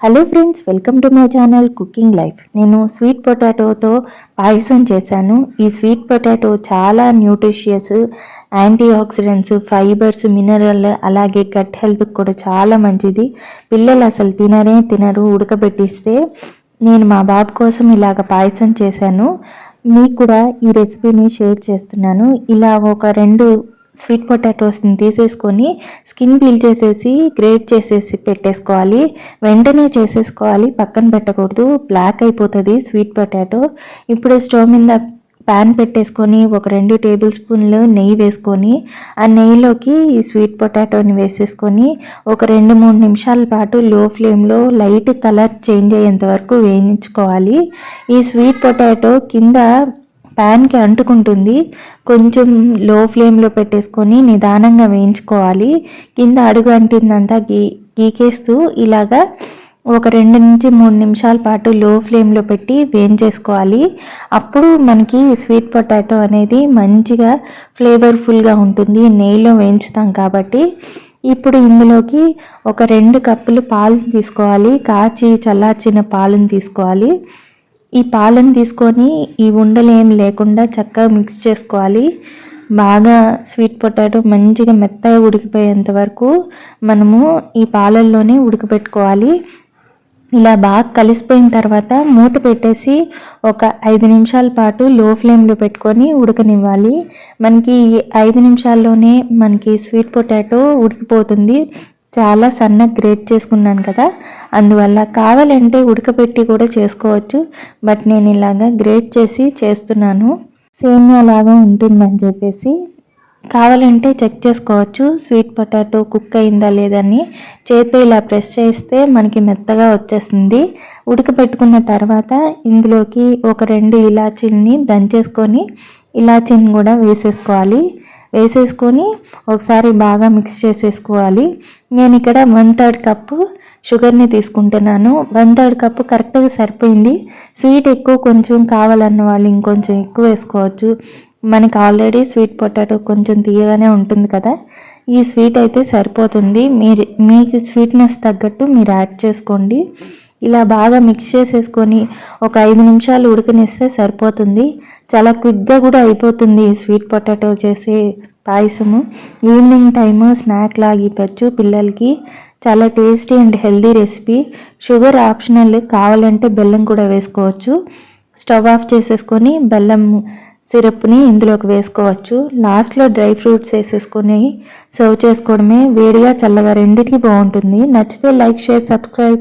Hello friends welcome to my channel cooking life నేను sweet పొటాటోతో పాయసం చేశాను. ఈ స్వీట్ పొటాటో చాలా nutritious antioxidants fibres mineral అలాగే గట్ హెల్త్కి కూడా చాలా మంచిది. పిల్లలు అసలు తినరే తినరు ఉడకబెట్టిస్తే నేను మా బాబు కోసం ఇలాగ పాయసం చేశాను. మీకు కూడా ఈ రెసిపీని షేర్ చేస్తున్నాను. ఇలా ఒక రెండు స్వీట్ పొటాటోస్ని తీసేసుకొని స్కిన్ పీల్ చేసేసి గ్రేట్ చేసేసి పెట్టేసుకోవాలి. వెంటనే చేసేసుకోవాలి. పక్కన పెట్టకూడదు. బ్లాక్ అయిపోతుంది స్వీట్ పొటాటో. ఇప్పుడు స్టవ్ మీద ప్యాన్ పెట్టేసుకొని ఒక రెండు టేబుల్ స్పూన్లు నెయ్యి వేసుకొని ఆ నెయ్యిలోకి ఈ స్వీట్ పొటాటోని వేసేసుకొని ఒక రెండు మూడు నిమిషాల పాటు లో ఫ్లేమ్లో లైట్ కలర్ చేంజ్ అయ్యేంత వరకు వేయించుకోవాలి. ఈ స్వీట్ పొటాటో కింద ప్యాన్కి అంటుకుంటుంది. కొంచెం లో ఫ్లేమ్లో పెట్టేసుకొని నిదానంగా వేయించుకోవాలి. కింద అడుగు అంటిందంతా గీ గీకేస్తూ ఇలాగా ఒక రెండు నుంచి మూడు నిమిషాల పాటు లో ఫ్లేమ్లో పెట్టి వేయించేసుకోవాలి. అప్పుడు మనకి స్వీట్ పొటాటో అనేది మంచిగా ఫ్లేవర్ఫుల్గా ఉంటుంది. నెయ్యిలో వేయించుతాం కాబట్టి. ఇప్పుడు ఇందులోకి ఒక రెండు కప్పులు పాలు తీసుకోవాలి. కాచి చల్లార్చిన పాలను తీసుకోవాలి. ఈ పాలను తీసుకొని ఈ ఉండలు ఏం లేకుండా చక్కగా మిక్స్ చేసుకోవాలి. బాగా స్వీట్ పొటాటో మంచిగా మెత్తగా ఉడికిపోయేంత వరకు మనము ఈ పాలల్లోనే ఉడకబెట్టుకోవాలి ఇలా బాగా కలిసిపోయిన తర్వాత మూత పెట్టేసి ఒక ఐదు నిమిషాల పాటు లో ఫ్లేమ్లో పెట్టుకొని ఉడకనివ్వాలి. మనకి ఐదు నిమిషాల్లోనే మనకి స్వీట్ పొటాటో ఉడికిపోతుంది. చాలా సన్నగా గ్రేట్ చేసుకున్నాను కదా. అందువల్ల కావాలంటే ఉడకబెట్టి కూడా చేసుకోవచ్చు. బట్ నేను ఇలాగా గ్రేట్ చేసి చేస్తున్నాను. సేమియా లాగా ఉంటుందని చెప్పేసి కావాలంటే చెక్ చేసుకోవచ్చు. స్వీట్ పొటాటో కుక్ అయిందా లేదని చేతితో ఇలా ప్రెస్ చేస్తే మనకి మెత్తగా వచ్చేస్తుంది. ఉడకబెట్టుకున్న తర్వాత ఇందులోకి ఒక రెండు ఇలాచీల్ని దంచేసుకొని ఇలాచీని కూడా వేసేసుకోవాలి. వేసేసుకొని ఒకసారి బాగా మిక్స్ చేసేసుకోవాలి. నేను ఇక్కడ వన్ థర్డ్ కప్పు షుగర్ని తీసుకుంటున్నాను. వన్ థర్డ్ కప్పు కరెక్ట్గా సరిపోయింది. స్వీట్ ఎక్కువ కొంచెం కావాలన్న వాళ్ళు ఇంకొంచెం ఎక్కువ వేసుకోవచ్చు. మనకి ఆల్రెడీ స్వీట్ పొటాటో కొంచెం తీయగానే ఉంటుంది కదా. ఈ స్వీట్ అయితే సరిపోతుంది. మీరు మీకు స్వీట్నెస్ తగ్గట్టు మీరు యాడ్ చేసుకోండి. ఇలా బాగా మిక్స్ చేసేసుకొని ఒక ఐదు నిమిషాలు ఉడకనిస్తే సరిపోతుంది. చాలా క్విక్గా కూడా అయిపోతుంది స్వీట్ పొటాటో చేసే పాయసము. ఈవినింగ్ టైము స్నాక్ లాగి ఇవ్వచ్చు పిల్లలకి. చాలా tasty and healthy recipe sugar optional కావాలంటే బెల్లం కూడా వేసుకోవచ్చు. స్టవ్ ఆఫ్ చేసేసుకొని బెల్లం సిరప్ని ఇందులోకి వేసుకోవచ్చు. లాస్ట్లో డ్రై ఫ్రూట్స్ వేసేసుకొని సర్వ్ చేసుకోవడమే. వేడిగా చల్లగా రెండిటికి బాగుంటుంది. నచ్చితే లైక్ షేర్ సబ్స్క్రైబ్.